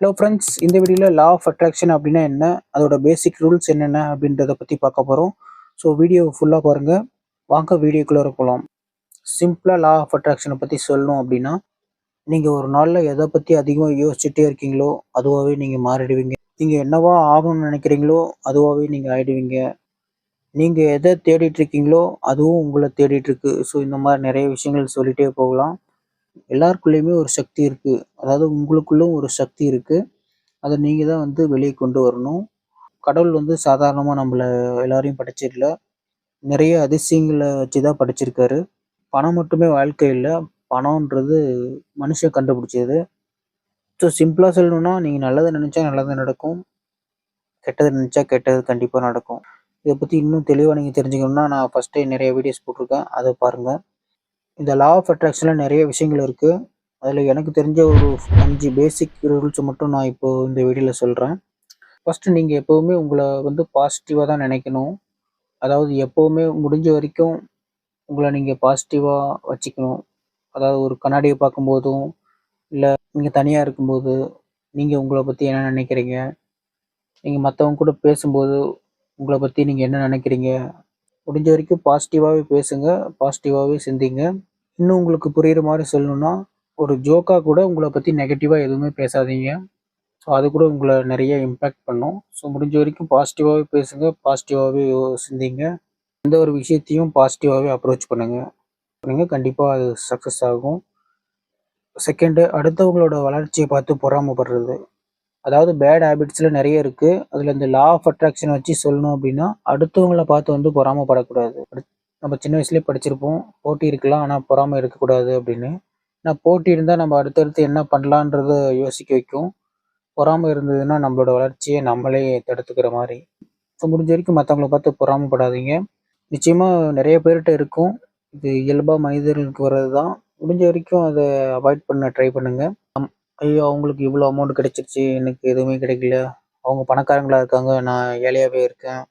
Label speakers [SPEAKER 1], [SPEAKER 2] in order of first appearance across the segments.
[SPEAKER 1] Hello friends இந்த வீடியோவில் law of attraction அப்படின்னா என்ன? அதோட பேசிக் ரூல்ஸ் என்னென்ன அப்படின்றத பற்றி பார்க்க போகிறோம் ஸோ வீடியோ ஃபுல்லாக பாருங்கள் வாங்க வீடியோக்குள்ளே போகலாம் சிம்பிளாக லா ஆஃப் அட்ராக்ஷனை பற்றி சொல்லணும் அப்படின்னா நீங்கள் ஒரு நாளில் எதை பற்றி அதிகமாக யோசிச்சுட்டே இருக்கீங்களோ அதுவாகவே நீங்கள் மாறிடுவீங்க. நீங்கள் என்னவா ஆகணும்னு நினைக்கிறீங்களோ அதுவாகவே நீங்கள் ஆகிடுவீங்க நீங்கள் எதை தேடிட்டு இருக்கீங்களோ அதுவும் உங்களை தேடிட்டு இருக்கு. ஸோ இந்த மாதிரி நிறைய விஷயங்கள் சொல்லிகிட்டே போகலாம். எல்லாருக்குள்ளேயுமே ஒரு சக்தி இருக்குது அதாவது உங்களுக்குள்ளும் ஒரு சக்தி இருக்குது அதை நீங்கள் தான் வந்து வெளியே கொண்டு வரணும். கடவுள் வந்து சாதாரணமாக நம்மளை எல்லாரையும் படைச்சிடல. நிறைய அதிசயங்களை வச்சு தான் படைச்சிருக்காரு. பணம் மட்டுமே வாழ்க்கை இல்லை. பணம்ன்றது மனுஷன் கண்டுபிடிச்சது. ஸோ சிம்பிளாக சொல்லணும்னா நீங்கள் நல்லதை நினச்சா நல்லது நடக்கும். கெட்டது நினச்சா கெட்டது கண்டிப்பாக நடக்கும். இதை பற்றி இன்னும் தெளிவாக நீங்கள் தெரிஞ்சுக்கணும்னா நான் ஃபஸ்ட்டே நிறைய வீடியோஸ் போட்டிருக்கேன். அதை பாருங்கள் இந்த லா ஆஃப் அட்ராக்ஷனில் நிறைய விஷயங்கள் இருக்குது அதில் எனக்கு தெரிஞ்ச ஒரு அஞ்சு பேசிக் ரூல்ஸ் மட்டும் நான் இப்போது இந்த வீடியோவில் சொல்கிறேன் ஃபஸ்ட்டு நீங்கள் எப்போவுமே உங்களை வந்து பாசிட்டிவாக தான் நினைக்கணும். அதாவது எப்போவுமே முடிஞ்ச வரைக்கும் உங்களை நீங்கள் பாசிட்டிவாக வச்சுக்கணும். அதாவது ஒரு கண்ணாடியை பார்க்கும்போதும் இல்லை நீங்கள் தனியாக இருக்கும்போது நீங்கள் உங்களை பற்றி என்ன நினைக்கிறீங்க? நீங்கள் மற்றவங்க கூட பேசும்போது உங்களை பற்றி நீங்கள் என்ன நினைக்கிறீங்க? முடிஞ்ச வரைக்கும் பாசிட்டிவாகவே பேசுங்க பாசிட்டிவாகவே சிந்திங்க. இன்னும் உங்களுக்கு புரிகிற மாதிரி சொல்லணும்னா ஒரு ஜோக்காக கூட உங்களை பற்றி நெகட்டிவாக எதுவுமே பேசாதீங்க. ஸோ அது கூட உங்களை நிறைய இம்பேக்ட் பண்ணும். ஸோ முடிஞ்ச வரைக்கும் பாசிட்டிவாகவே பேசுங்க பாசிட்டிவாகவே சிந்திங்க. எந்த ஒரு விஷயத்தையும் பாசிட்டிவாகவே அப்ரோச் பண்ணுங்கள் பண்ணுங்க கண்டிப்பாக அது சக்ஸஸ் ஆகும். செகண்டு அடுத்தவங்களோட வளர்ச்சியை பார்த்து பொறாமப்படுறது. அதாவது பேட் ஹேபிட்ஸில் நிறைய இருக்குது அதில் இந்த லா ஆஃப் அட்ராக்ஷன் வச்சு சொல்லணும் அப்படின்னா அடுத்தவங்களை பார்த்து வந்து பொறாமப்படக்கூடாது. நம்ம சின்ன வயசுலேயே படிச்சிருப்போம். போட்டி இருக்கலாம் ஆனால் பொறாமை இருக்கக்கூடாது அப்படின்னு. ஏன்னா போட்டி இருந்தால் நம்ம அடுத்தடுத்து என்ன பண்ணலான்றத யோசிக்க வைக்கும். பொறாமை இருந்ததுன்னா நம்மளோட வளர்ச்சியை நம்மளே தடுத்துக்கிற மாதிரி. ஸோ முடிஞ்ச வரைக்கும் மற்றவங்கள பார்த்து பொறாமப்படாதீங்க. நிச்சயமாக நிறைய பேர்கிட்ட இருக்கும். இது இயல்பாக மனிதர்களுக்கு வர்றது தான் முடிஞ்ச வரைக்கும் அதை அவாய்ட் பண்ண ட்ரை பண்ணுங்கள் ஐயோ அவங்களுக்கு இவ்வளோ அமௌண்ட் கிடைச்சிருச்சு. எனக்கு எதுவுமே கிடைக்கல. அவங்க பணக்காரங்களா இருக்காங்க. நான் ஏழையாகவே இருக்கேன்.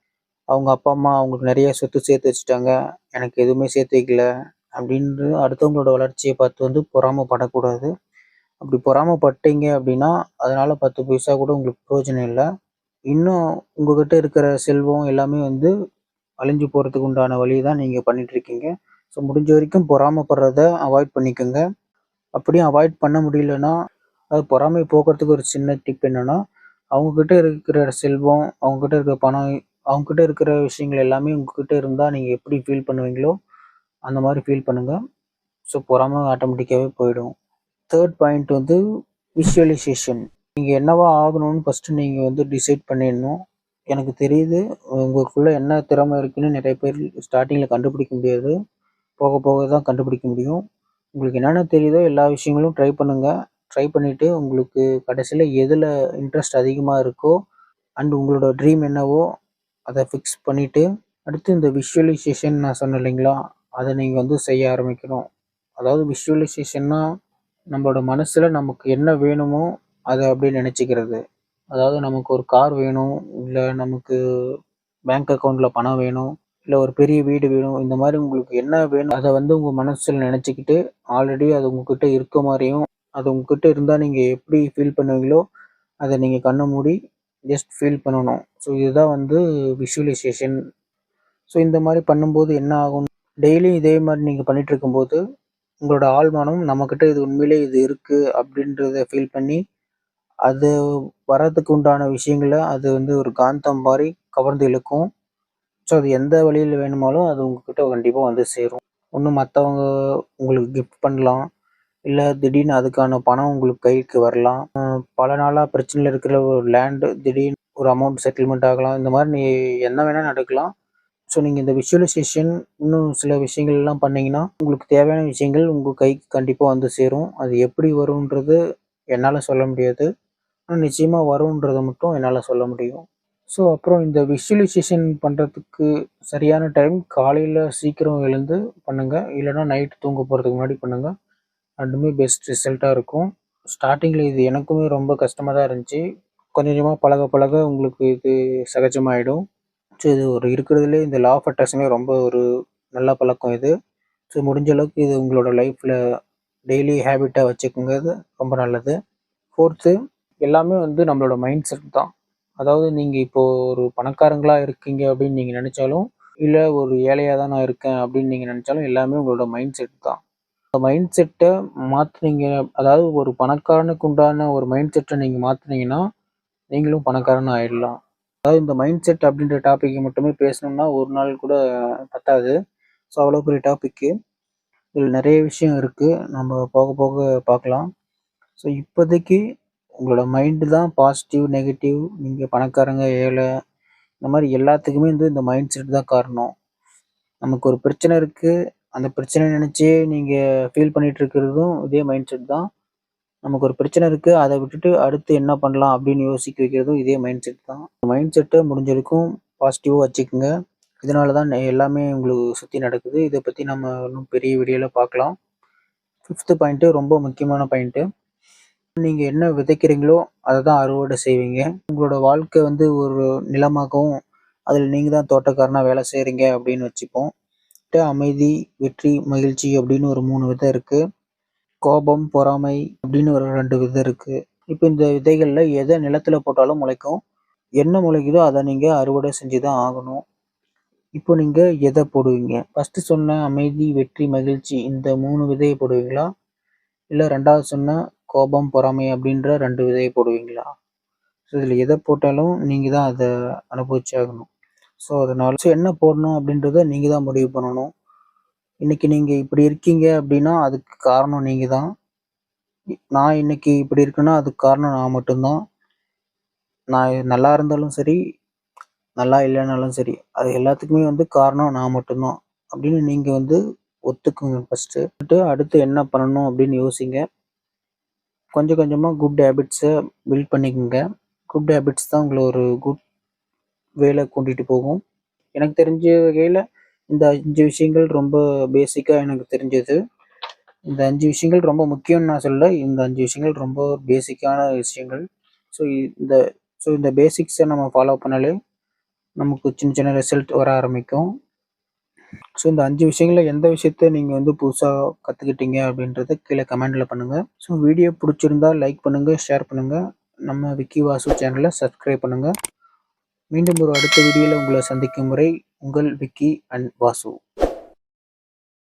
[SPEAKER 1] அவங்க அப்பா அம்மா அவங்களுக்கு நிறைய சொத்து சேர்த்து வச்சுட்டாங்க. எனக்கு எதுவுமே சேர்த்து வைக்கல. அப்படின்ட்டு அடுத்தவங்களோட வளர்ச்சியை பார்த்து வந்து பொறாமப்படக்கூடாது. அப்படி பொறாமப்பட்டீங்க அப்படின்னா அதனால் பத்து பைசா கூட உங்களுக்கு பிரயோஜனம் இல்லை. இன்னும் உங்ககிட்ட இருக்கிற செல்வம் எல்லாமே வந்து அழிஞ்சு போகிறதுக்கு உண்டான வழி தான் நீங்கள் பண்ணிகிட்ருக்கீங்க ஸோ முடிஞ்ச வரைக்கும் பொறாமப்படுறத அவாய்ட் பண்ணிக்கோங்க. அப்படியும் அவாய்ட் பண்ண முடியலன்னா அது பொறாமை போக்குறதுக்கு ஒரு சின்ன டிப் என்னென்னா அவங்கக்கிட்ட இருக்கிற செல்வம் அவங்கக்கிட்ட இருக்கிற பணம் அவங்கக்கிட்ட இருக்கிற விஷயங்கள் எல்லாமே உங்ககிட்ட இருந்தால் நீங்கள் எப்படி ஃபீல் பண்ணுவீங்களோ அந்த மாதிரி ஃபீல் பண்ணுங்கள் ஸோ பொறாமை ஆட்டோமேட்டிக்காகவே போயிடும். தேர்ட் பாயிண்ட் வந்து விஷுவலைசேஷன் நீங்கள் என்னவா ஆகணும்னு ஃபஸ்ட்டு நீங்கள் வந்து டிசைட் பண்ணிடணும். எனக்கு தெரியுது உங்களுக்குள்ளே என்ன திறமை இருக்குன்னு நிறைய பேர் ஸ்டார்டிங்கில் கண்டுபிடிக்க முடியாது. போக போக தான் கண்டுபிடிக்க முடியும். உங்களுக்கு என்னென்ன தெரியுதோ எல்லா விஷயங்களும் ட்ரை பண்ணுங்கள் ட்ரை பண்ணிவிட்டு உங்களுக்கு கடைசியில் எதில் இன்ட்ரெஸ்ட் அதிகமாக இருக்கோ அண்ட் உங்களோட ட்ரீம் என்னவோ அதை ஃபிக்ஸ் பண்ணிவிட்டு அடுத்து இந்த விஷுவலைசேஷன் நான் சொன்னேன் இல்லைங்களா அதை நீங்கள் வந்து செய்ய ஆரம்பிக்கணும். அதாவது விஷுவலைசேஷன்னா நம்மளோட மனசில் நமக்கு என்ன வேணுமோ அதை அப்படியே நினச்சிக்கிறது. அதாவது நமக்கு ஒரு கார் வேணும் இல்லை நமக்கு பேங்க் அக்கௌண்ட்டில் பணம் வேணும் இல்லை ஒரு பெரிய வீடு வேணும் இந்த மாதிரி உங்களுக்கு என்ன வேணும் அதை வந்து உங்கள் மனசில் நினச்சிக்கிட்டு ஆல்ரெடி அது உங்ககிட்ட இருக்க மாதிரியும் அது உங்ககிட்ட இருந்தால் நீங்கள் எப்படி ஃபீல் பண்ணுவீங்களோ அதை நீங்கள் கண்ணை மூடி ஜஸ்ட் ஃபீல் பண்ணணும். ஸோ இதுதான் வந்து விஷுவலைசேஷன் ஸோ இந்த மாதிரி பண்ணும்போது என்ன ஆகும்? டெய்லியும் இதே மாதிரி நீங்கள் பண்ணிகிட்டு இருக்கும்போது உங்களோட ஆழ்மானம் நம்மக்கிட்ட இது உண்மையிலே இது இருக்குது அப்படின்றத ஃபீல் பண்ணி அது வர்றதுக்கு உண்டான விஷயங்களை அது வந்து ஒரு காந்தம் மாதிரி கவர்ந்து இழுக்கும். ஸோ அது எந்த வழியில் வேணுமாலும் அது உங்ககிட்ட கண்டிப்பாக வந்து சேரும். ஒன்று மற்றவங்க உங்களுக்கு கிஃப்ட் பண்ணலாம். இல்லை திடீர்னு அதுக்கான பணம் உங்களுக்கு கைக்கு வரலாம். பல நாளாக பிரச்சனையில் இருக்கிற ஒரு லேண்டு திடீர்னு ஒரு அமௌண்ட் செட்டில்மெண்ட் ஆகலாம். இந்த மாதிரி நீ என்ன வேணால் நடக்கலாம். ஸோ நீங்கள் இந்த விஷுவலைசேஷன் இன்னும் சில விஷயங்கள்லாம் பண்ணிங்கன்னா உங்களுக்கு தேவையான விஷயங்கள் உங்கள் கைக்கு கண்டிப்பாக வந்து சேரும். அது எப்படி வரும்ன்றது என்னால் சொல்ல முடியாது. ஆனால் நிச்சயமாக வரும்ன்றதை மட்டும் என்னால் சொல்ல முடியும். ஸோ அப்புறம் இந்த விஷுவலைசேஷன் பண்ணுறதுக்கு சரியான டைம் காலையில் சீக்கிரம் எழுந்து பண்ணுங்கள் இல்லைனா நைட்டு தூங்க போகிறதுக்கு முன்னாடி பண்ணுங்கள் ரெண்டுமே பெஸ்ட் ரிசல்ட்டாக இருக்கும். ஸ்டார்டிங்கில் இது எனக்குமே ரொம்ப கஷ்டமாக தான் இருந்துச்சு. கொஞ்சம் கொஞ்சமாக பழக பழக உங்களுக்கு இது சகஜமாயிடும். ஸோ இது ஒரு இருக்கிறதுலே இந்த லா ஆஃப் அட்ராக்ஷனே ரொம்ப ஒரு நல்ல பழக்கம் இது. ஸோ முடிஞ்ச அளவுக்கு இது உங்களோட லைஃப்பில் டெய்லி ஹேபிட்டாக வச்சுக்கோங்கிறது ரொம்ப நல்லது. ஃபோர்த்து எல்லாமே வந்து நம்மளோட மைண்ட் செட் தான். அதாவது நீங்கள் இப்போது ஒரு பணக்காரங்களாக இருக்கீங்க அப்படின்னு நீங்கள் நினச்சாலும் இல்லை ஒரு ஏழையாக தான் நான் இருக்கேன் அப்படின்னு நீங்கள் நினச்சாலும் எல்லாமே உங்களோட மைண்ட் செட் தான். மைண்ட் செட்டை மாற்றுனீங்க அதாவது ஒரு பணக்காரனுக்கு உண்டான ஒரு மைண்ட் செட்டை நீங்கள் மாற்றுனீங்கன்னா நீங்களும் பணக்காரன் ஆயிடலாம். அதாவது இந்த மைண்ட் செட் அப்படின்ற டாப்பிக்கை மட்டுமே பேசணும்னா ஒரு நாள் கூட பத்தாது. ஸோ அவ்வளோ பெரிய டாப்பிக்கு இதில் நிறைய விஷயம் இருக்குது நம்ம போக போக பார்க்கலாம். ஸோ இப்போதைக்கு உங்களோட மைண்டு தான் பாசிட்டிவ் நெகட்டிவ் நீங்கள் பணக்காரங்க ஏழை இந்த மாதிரி எல்லாத்துக்குமே வந்து இந்த மைண்ட் செட் தான் காரணம். நமக்கு ஒரு பிரச்சனை இருக்குது அந்த பிரச்சனை நினச்சி நீங்கள் ஃபீல் பண்ணிட்டு இருக்கிறதும் இதே மைண்ட் செட் தான். நமக்கு ஒரு பிரச்சனை இருக்குது அதை விட்டுட்டு அடுத்து என்ன பண்ணலாம் அப்படின்னு யோசிக்க வைக்கிறதும் இதே மைண்ட் செட் தான் மைண்ட் செட்டை முடிஞ்சிருக்கும் பாசிட்டிவாக வச்சுக்கோங்க. இதனால தான் எல்லாமே உங்களுக்கு சுற்றி நடக்குது. இதை பற்றி நம்ம இன்னும் பெரிய வீடியோவில் பார்க்கலாம். ஃபிஃப்த்து பாயிண்ட்டு ரொம்ப முக்கியமான பாயிண்ட்டு நீங்கள் என்ன விதைக்கிறீங்களோ அதை தான் அறுவடை செய்வீங்க. உங்களோட வாழ்க்கை வந்து ஒரு நிலமாகவும் அதில் நீங்கள் தான் தோட்டக்காரனாக வேலை செய்கிறீங்க அப்படின்னு வச்சுப்போம். கிட்ட அமைதி வெற்றி மகிழ்ச்சி அப்படின்னு ஒரு மூணு விதம் இருக்குது கோபம் பொறாமை அப்படின்னு ஒரு ரெண்டு விதம் இருக்குது இப்போ இந்த விதைகளில் எதை நிலத்தில் போட்டாலும் முளைக்கும். என்ன முளைக்குதோ அதை நீங்கள் அறுவடை செஞ்சு தான் ஆகணும். இப்போ நீங்கள் எதை போடுவீங்க? ஃபஸ்ட்டு சொன்ன அமைதி வெற்றி மகிழ்ச்சி இந்த மூணு விதையை போடுவீங்களா? இல்லை ரெண்டாவது சொன்ன கோபம் பொறாமை அப்படின்ற ரெண்டு விதையை போடுவீங்களா? ஸோ இதில் எதை போட்டாலும் நீங்கள் தான் அதை அனுபவிச்சாகணும். ஸோ அதனால் ஸோ என்ன போடணும் அப்படின்றத நீங்கள் தான் முடிவு பண்ணணும். இன்னைக்கு நீங்கள் இப்படி இருக்கீங்க அப்படின்னா அதுக்கு காரணம் நீங்கள் தான் நான் இன்னைக்கு இப்படி இருக்குன்னா அதுக்கு காரணம் நான் மட்டும்தான். நான் நல்லா இருந்தாலும் சரி நல்லா இல்லைனாலும் சரி அது எல்லாத்துக்குமே வந்து காரணம் நான் மட்டும்தான். அப்படின்னு நீங்கள் வந்து ஒத்துக்குங்க ஃபஸ்ட்டு அடுத்து என்ன பண்ணணும் அப்படின்னு யோசிங்க. கொஞ்சம் கொஞ்சமாக குட் ஹேபிட்ஸை பில்ட் பண்ணிக்கோங்க. குட் ஹேபிட்ஸ் தான் உங்களை ஒரு குட் வேலை கூட்டிகிட்டு போகும். எனக்கு தெரிஞ்ச வகையில் இந்த அஞ்சு விஷயங்கள் ரொம்ப பேசிக்காக எனக்கு தெரிஞ்சது. இந்த அஞ்சு விஷயங்கள் ரொம்ப முக்கியம்னு நான் சொல்ல இந்த அஞ்சு விஷயங்கள் ரொம்ப பேசிக்கான விஷயங்கள். ஸோ இந்த ஸோ இந்த பேசிக்ஸை நம்ம ஃபாலோ பண்ணாலே நமக்கு சின்ன சின்ன ரிசல்ட் வர ஆரம்பிக்கும். ஸோ இந்த அஞ்சு விஷயங்களில் எந்த விஷயத்த நீங்கள் வந்து புதுசாக கற்றுக்கிட்டீங்க அப்படின்றத கீழே கமெண்டில் பண்ணுங்கள் ஸோ வீடியோ பிடிச்சிருந்தா லைக் பண்ணுங்கள் ஷேர் பண்ணுங்கள் நம்ம விக்கி வாசு சேனலை சப்ஸ்கிரைப் பண்ணுங்கள் மீண்டும் ஒரு அடுத்த வீடியோவில் உங்களை சந்திக்கும் முறை உங்கள் விக்கி அண்ட் வாசு.